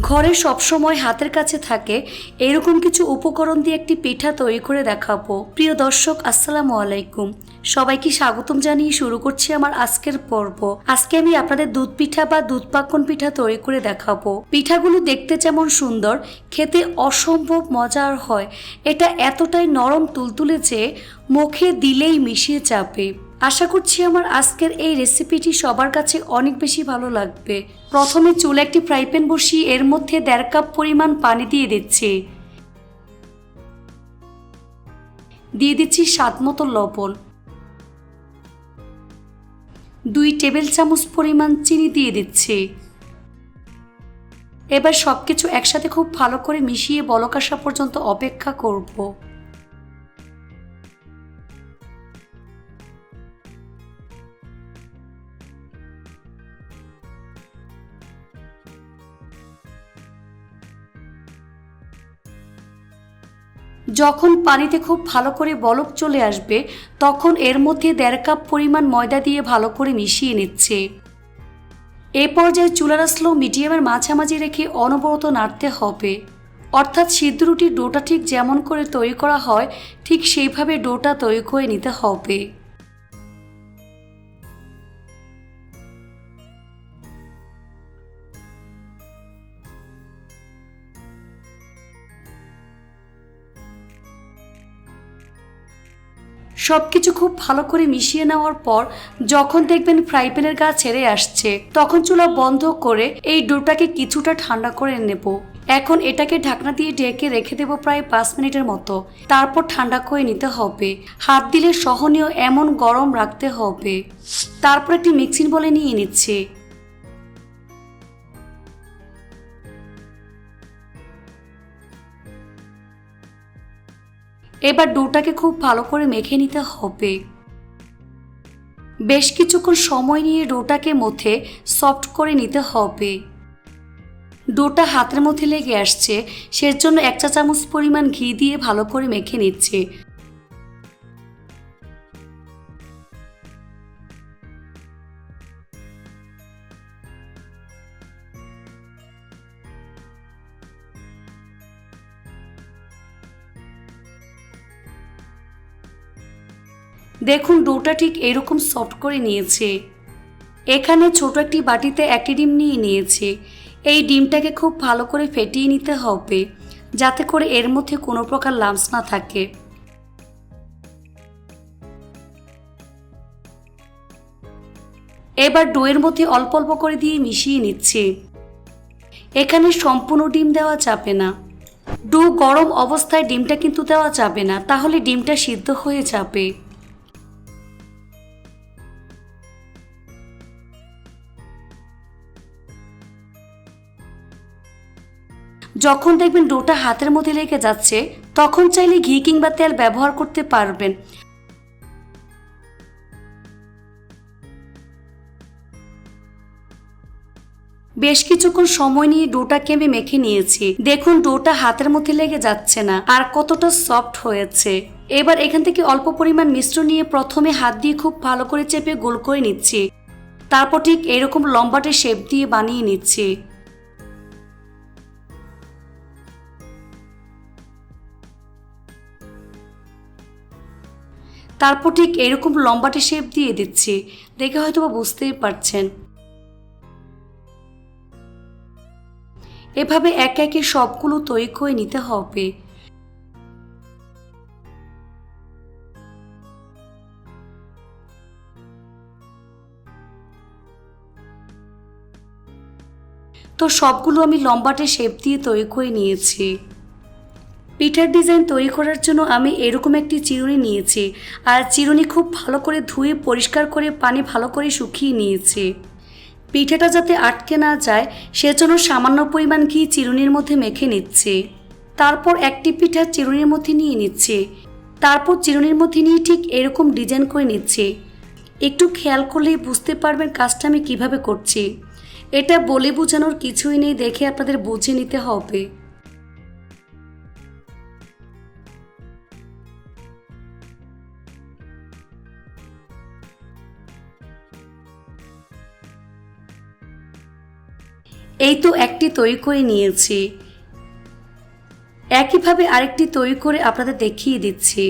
ঘরে সবসময় হাতের কাছে থাকে, এরকম কিছু উপকরণ দিয়ে একটি পিঠা তৈরি করে দেখাবো। প্রিয় দর্শক, আসসালামু আলাইকুম। সবাইকে স্বাগতম জানিয়ে শুরু করছি আমার আজকের পর্ব। আজকে আমি আপনাদের দুধ পিঠা বা দুধ পাকন পিঠা তৈরি করে দেখাবো। পিঠাগুলো দেখতে যেমন সুন্দর, খেতে অসম্ভব মজার হয়। এটা এতটাই নরম তুলতুলে যে, মুখে দিলেই মিশিয়ে যাবে। আশা করছি আমার আজকের এই রেসিপিটি সবার কাছে অনেক বেশি ভালো লাগবে। প্রথমে চুলে একটি ফ্রাই প্যান বসিয়ে এর মধ্যে দেড় কাপ পরিমাণ পানি দিয়ে দিচ্ছি। দিয়ে দিচ্ছি স্বাদ মতো লবণ। দুই টেবিল চামচ পরিমাণ চিনি দিয়ে দিচ্ছি। এবার সবকিছু একসাথে খুব ভালো করে মিশিয়ে বলক আসা পর্যন্ত অপেক্ষা করব। যখন পানিতে খুব ভালো করে বলক চলে আসবে, তখন এর মধ্যে দেড় কাপ পরিমাণ ময়দা দিয়ে ভালো করে মিশিয়ে নিচ্ছে। এ পর্যায়ে চুলার স্লো মিডিয়ামের মাঝামাঝি রেখে অনবরত নাড়তে হবে। অর্থাৎ সিদ্ধ রুটির ডোটা ঠিক যেমন করে তৈরি করা হয়, ঠিক সেইভাবে ডোটা তৈরি করে নিতে হবে। সব কিছু খুব ভালো করে মিশিয়ে নেওয়ার পর যখন দেখবেন ফ্রাই প্যানের গা ছেড়ে আসছে, তখন চুলা বন্ধ করে এই ডোটাকে কিছুটা ঠান্ডা করে নেব। এখন এটাকে ঢাকনা দিয়ে ঢেকে রেখে দেবো প্রায় পাঁচ মিনিটের মতো। তারপর ঠান্ডা করে নিতে হবে। হাত দিলে সহনীয় এমন গরম রাখতে হবে। তারপর একটি মিক্সিং বলে নিয়ে নিচ্ছে। এবার ডোটাকে খুব ভালো করে মেখে নিতে হবে। বেশ কিছুক্ষণ সময় নিয়ে ডোটাকে মধ্যে সফট করে নিতে হবে। ডোটা হাতের মধ্যে লেগে আসছে, সেজন্য এক চা চামচ পরিমাণ ঘি দিয়ে ভালো করে মেখে নিচ্ছে। দেখুন ডোটা ঠিক এরকম সফট করে নিয়েছে। এখানে ছোট একটি বাটিতে একটি ডিম নিয়ে নিয়েছে। এই ডিমটাকে খুব ভালো করে ফেটিয়ে নিতে হবে, যাতে করে এর মধ্যে কোনো প্রকার লামস না থাকে। এবার ডোয়ের মধ্যে অল্প অল্প করে দিয়ে মিশিয়ে নিচ্ছে। এখানে সম্পূর্ণ ডিম দেওয়া যাবে না। ডো গরম অবস্থায় ডিমটা কিন্তু দেওয়া যাবে না, তাহলে ডিমটা সিদ্ধ হয়ে যাবে। যখন দেখবেন ডোটা হাতের মধ্যে লেগে যাচ্ছে, তখন চাইলে ঘি কিংবা তেল ব্যবহার করতে পারবেন। বেশ কিছুক্ষণ সময় নিয়ে ডোটাকে আমি মেখে নিয়েছি। দেখুন, ডোটা হাতের মধ্যে লেগে যাচ্ছে না আর কতটা সফট হয়েছে। এবার এখান থেকে অল্প পরিমাণ মিশ্র নিয়ে প্রথমে হাত দিয়ে খুব ভালো করে চেপে গোল করে নিচ্ছি। তারপর ঠিক এরকম লম্বাটে শেপ দিয়ে বানিয়ে নিচ্ছি। তারপর ঠিক এরকম লম্বাটে শেপ দিয়ে দিচ্ছি। দেখে হয়তো বা বুঝতেই পারছেন। এভাবে এক একে সবগুলো তৈরি করে নিতে হবে। তো সবগুলো আমি লম্বাটে শেপ দিয়ে তৈরি করে নিয়েছি। পিঠার ডিজাইন তৈরি করার জন্য আমি এরকম একটি চিরুনি নিয়েছি। আর চিরুনি খুব ভালো করে ধুয়ে, পরিষ্কার করে, পানি ভালো করে শুকিয়ে নিয়েছি। পিঠাটা যাতে আটকে না যায়, সেজন্য সামান্য পরিমাণ ঘি চিরুনির মধ্যে মেখে নিচ্ছে। তারপর একটি পিঠা চিরুনির মধ্যে নিয়ে নিচ্ছে। তারপর চিরুনির মধ্যে নিয়ে ঠিক এরকম ডিজাইন করে নিচ্ছে। একটু খেয়াল করলেই বুঝতে পারবেন কাজটা আমি কীভাবে করছি। এটা বলে বোঝানোর কিছুই নেই, দেখে আপনাদের বুঝে নিতে হবে। এই তো একটি তৈরি করে নিয়েছি। একইভাবে আরেকটি তৈরি করে আপনাদের দেখিয়ে দিচ্ছি।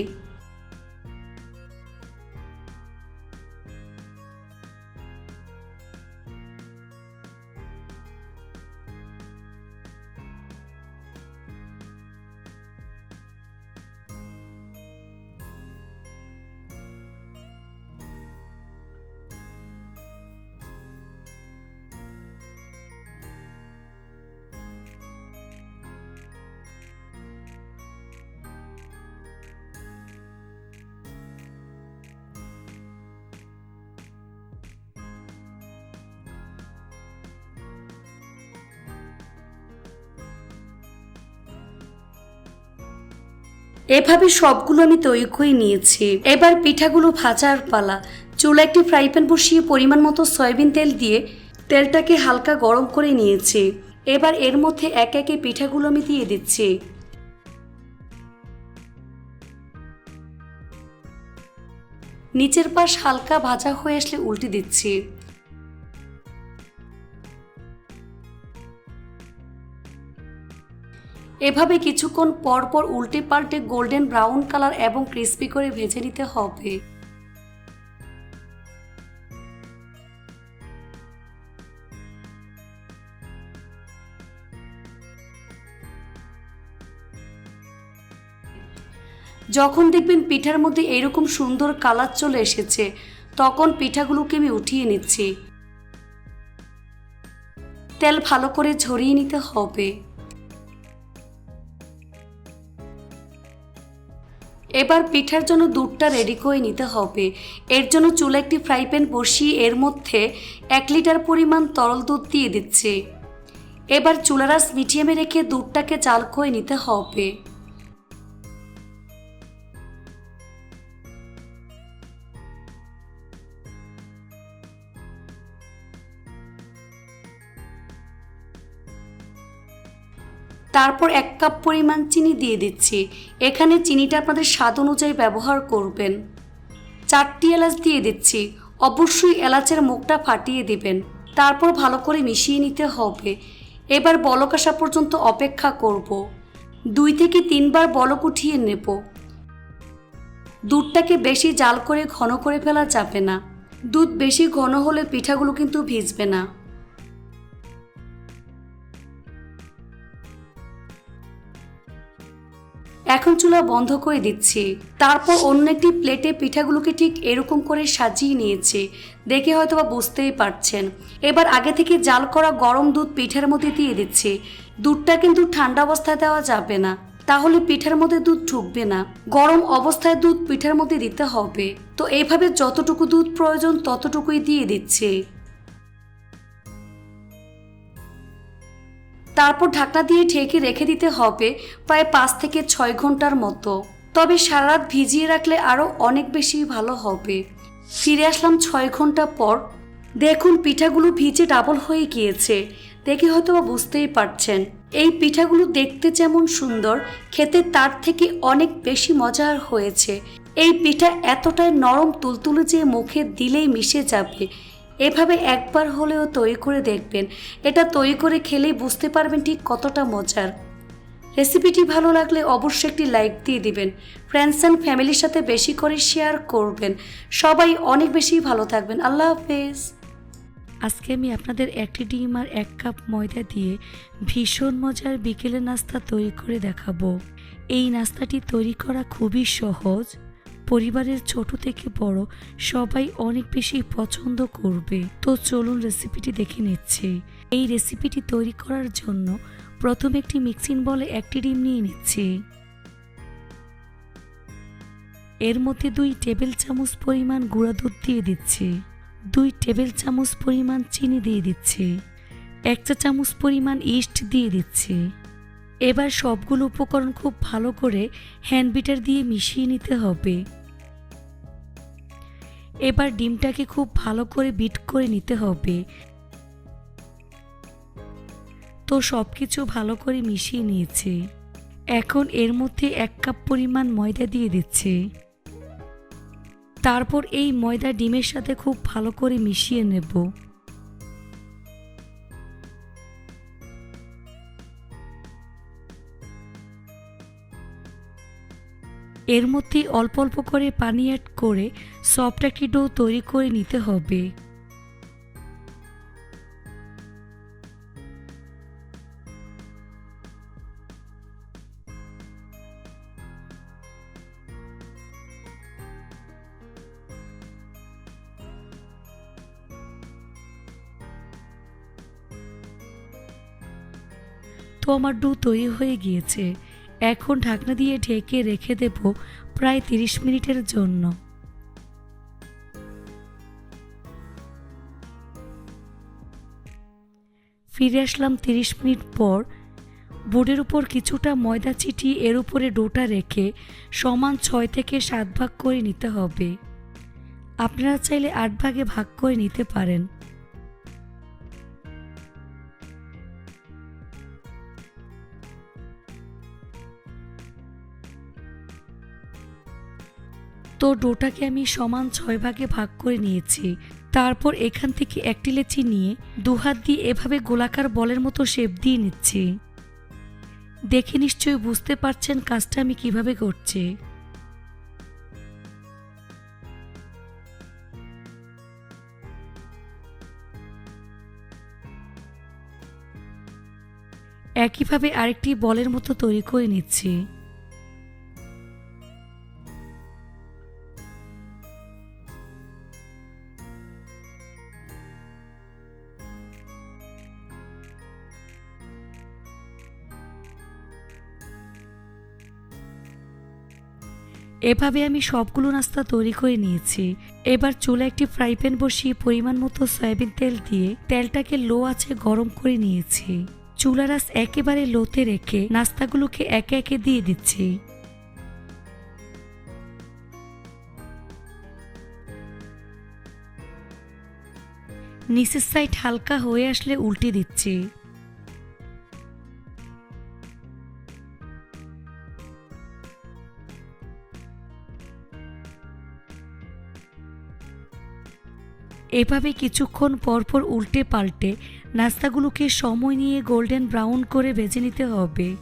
এভাবে সবগুলো আমি তৈরি করে নিয়েছি। এবার পিঠাগুলো ভাজার পালা। চুলা একটি ফ্রাই প্যান বসিয়ে পরিমাণ মতো সয়াবিন তেল দিয়ে তেলটাকে হালকা গরম করে নিয়েছি। এবার এর মধ্যে এক একে পিঠাগুলো আমি দিয়ে দিচ্ছি। নিচের পাশ হালকা ভাজা হয়ে আসলে উল্টে দিচ্ছি। এভাবে কিছুক্ষণ পর পর উল্টে পাল্টে গোল্ডেন ব্রাউন কালার এবং ক্রিস্পি করে ভেজে নিতে হবে। যখন দেখবেন পিঠার মধ্যে এরকম সুন্দর কালার চলে এসেছে, তখন পিঠাগুলোকে আমি উঠিয়ে নিচ্ছি। তেল ভালো করে ঝরিয়ে নিতে হবে। এবার পিঠার জন্য দুধটা রেডি করে নিতে হবে। এর জন্য চুলা একটি ফ্রাই প্যান বসিয়ে এর মধ্যে এক লিটার পরিমাণ তরল দুধ দিয়ে দিচ্ছি। এবার চুলারাস মিডিয়ামে রেখে দুধটাকে চাল করে নিতে হবে। তারপর এক কাপ পরিমাণ চিনি দিয়ে দিচ্ছি। এখানে চিনিটা আপনাদের স্বাদ অনুযায়ী ব্যবহার করবেন। চারটি এলাচ দিয়ে দিচ্ছি। অবশ্যই এলাচের মুখটা ফাটিয়ে দিবেন। তারপর ভালো করে মিশিয়ে নিতে হবে। এবার বলক আসা পর্যন্ত অপেক্ষা করব। দুই থেকে তিনবার বলক উঠিয়ে নেব। দুধটাকে বেশি জাল করে ঘন করে ফেলা যাবে না। দুধ বেশি ঘন হলে পিঠাগুলো কিন্তু ভিজবে না। এখন চুলা বন্ধ করে দিচ্ছি। তারপর অন্য একটি প্লেটে পিঠাগুলোকে ঠিক এরকম করে সাজিয়ে নিয়েছি। দেখে হয়তো বা বুঝতেই পারছেন। এবার আগে থেকে জাল করা গরম দুধ পিঠার মধ্যে দিয়ে দিচ্ছি। দুধটা কিন্তু ঠান্ডা অবস্থায় দেওয়া যাবে না। তাহলে পিঠার মধ্যে দুধ ঢুকবে না। গরম অবস্থায় দুধ পিঠার মধ্যে দিতে হবে। তো এইভাবে যতটুকু দুধ প্রয়োজন ততটুকুই দিয়ে দিচ্ছি। তারপর ঢাকনা দিয়ে ঢেকে রেখে দিতে হবে প্রায় পাঁচ থেকে ছয় ঘণ্টার মতো। তবে সারা রাত ভিজিয়ে রাখলে আরও অনেক বেশি ভালো হবে। ফিরে আসলাম ছয় ঘণ্টা পর। দেখুন, পিঠাগুলো ভিজে ডাবল হয়ে গিয়েছে। দেখে হয়তো বা বুঝতেই পারছেন। এই পিঠাগুলো দেখতে যেমন সুন্দর, খেতে তার থেকে অনেক বেশি মজার হয়েছে। এই পিঠা এতটাই নরম তুলতুলে যে মুখে দিলেই মিশে যাবে। এভাবে একবার হলেও তৈরি করে দেখবেন। এটা তৈরি করে খেলেই বুঝতে পারবেন ঠিক কতটা মজার। রেসিপিটি ভালো লাগলে অবশ্যই একটি লাইক দিয়ে দিবেন। ফ্রেন্ডস অ্যান্ড ফ্যামিলির সাথে বেশি করে শেয়ার করবেন। সবাই অনেক বেশি ভালো থাকবেন। আল্লাহ হাফেজ। আজকে আমি আপনাদের একটি ডিম আর এক কাপ ময়দা দিয়ে ভীষণ মজার বিকেলের নাস্তা তৈরি করে দেখাবো। এই নাস্তাটি তৈরি করা খুবই সহজ। পরিবারের ছোট থেকে বড় সবাই অনেক বেশি পছন্দ করবে। তো চলুন রেসিপিটি দেখে নিচ্ছি। এই রেসিপিটি তৈরি করার জন্য প্রথমে একটি মিক্সিং বলে একটি ডিম নিয়ে নিচ্ছি। এর মধ্যে দুই টেবিল চামচ পরিমাণ গুঁড়া দুধ দিয়ে দিচ্ছি। দুই টেবিল চামচ পরিমাণ চিনি দিয়ে দিচ্ছি। এক চা চামচ পরিমাণ ইস্ট দিয়ে দিচ্ছি। এবার সবগুলো উপকরণ খুব ভালো করে হ্যান্ড বিটার দিয়ে মিশিয়ে নিতে হবে। এবার ডিমটাকে খুব ভালো করে বিট করে নিতে হবে। তো সব কিছু ভালো করে মিশিয়ে নিয়েছে। এখন এর মধ্যে এক কাপ পরিমাণ ময়দা দিয়ে দিচ্ছে। তারপর এই ময়দা ডিমের সাথে খুব ভালো করে মিশিয়ে নেব। এর মধ্যে অল্প অল্প করে পানি অ্যাড করে সফট একটি ডো তৈরি করে নিতে হবে। তো আমার ডু তৈরি হয়ে গিয়েছে। এখন ঢাকনা দিয়ে ঢেকে রেখে দেব প্রায় তিরিশ মিনিটের জন্য। ফিরে আসলাম তিরিশ মিনিট পর। বোর্ডের উপর কিছুটা ময়দা ছিটিয়ে এর উপরে ডোটা রেখে সমান ছয় থেকে সাত ভাগ করে নিতে হবে। আপনারা চাইলে আট ভাগে ভাগ করে নিতে পারেন। তো ডোটাকে আমি সমান ছয় ভাগে ভাগ করে নিয়েছি। তারপর এখান থেকে একটি লেচি নিয়ে দুহাত দিয়ে এভাবে গোলাকার বলের মতো শেপ দিয়ে নিচ্ছি। দেখে নিশ্চয়ই বুঝতে পারছেন কাজটা আমি কীভাবে করছি। একইভাবে আরেকটি বলের মতো তৈরি করে নিচ্ছি। এভাবে আমি সবগুলো নাস্তা তৈরি করে নিয়েছি। এবার চুলে একটি ফ্রাই প্যান বসিয়ে পরিমাণ মতো সয়াবিন তেল দিয়ে তেলটাকে লো আছে গরম করে নিয়েছি। চুলার একেবারে লোতে রেখে নাস্তাগুলোকে একে একে দিয়ে দিচ্ছি। নিচের সাইড হালকা হয়ে আসলে উল্টে দিচ্ছি। এভাবে কিছুক্ষণ পরপর উল্টে পাল্টে নাস্তাগুলোকে সময় নিয়ে গোল্ডেন ব্রাউন করে ভেজে নিতে হবে।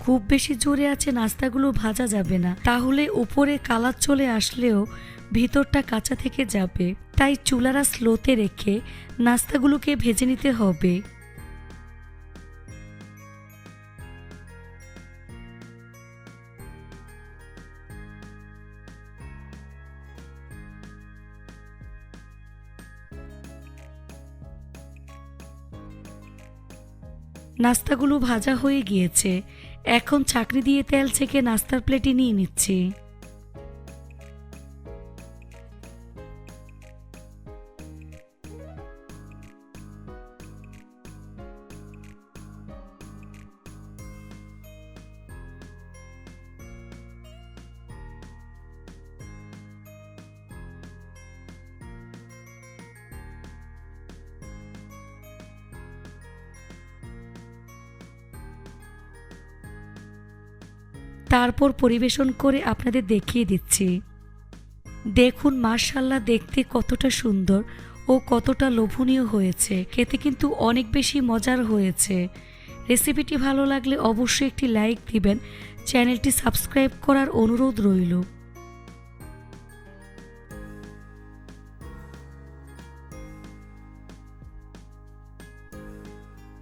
খুব বেশি জোরে আছে নাস্তাগুলো ভাজা যাবে না। তাহলে উপরে কালার চলে আসলেও ভিতরটা কাঁচা থেকে যাবে। তাই চুলারা স্লোতে রেখে নাস্তাগুলোকে ভেজে নিতে হবে। নাস্তাগুলো ভাজা হয়ে গিয়েছে। এখন চাকরি দিয়ে তেল ছেঁকে নাস্তার প্লেটে নিয়ে নিচ্ছি। তারপর পরিবেশন করে আপনাদের দেখিয়ে দিচ্ছি। দেখুন, মার্শাল্লাহ দেখতে কতটা সুন্দর ও কতটা লোভনীয় হয়েছে। খেতে কিন্তু অনেক বেশি মজার হয়েছে। রেসিপিটি ভালো লাগলে অবশ্যই একটি লাইক দিবেন। চ্যানেলটি সাবস্ক্রাইব করার অনুরোধ রইল।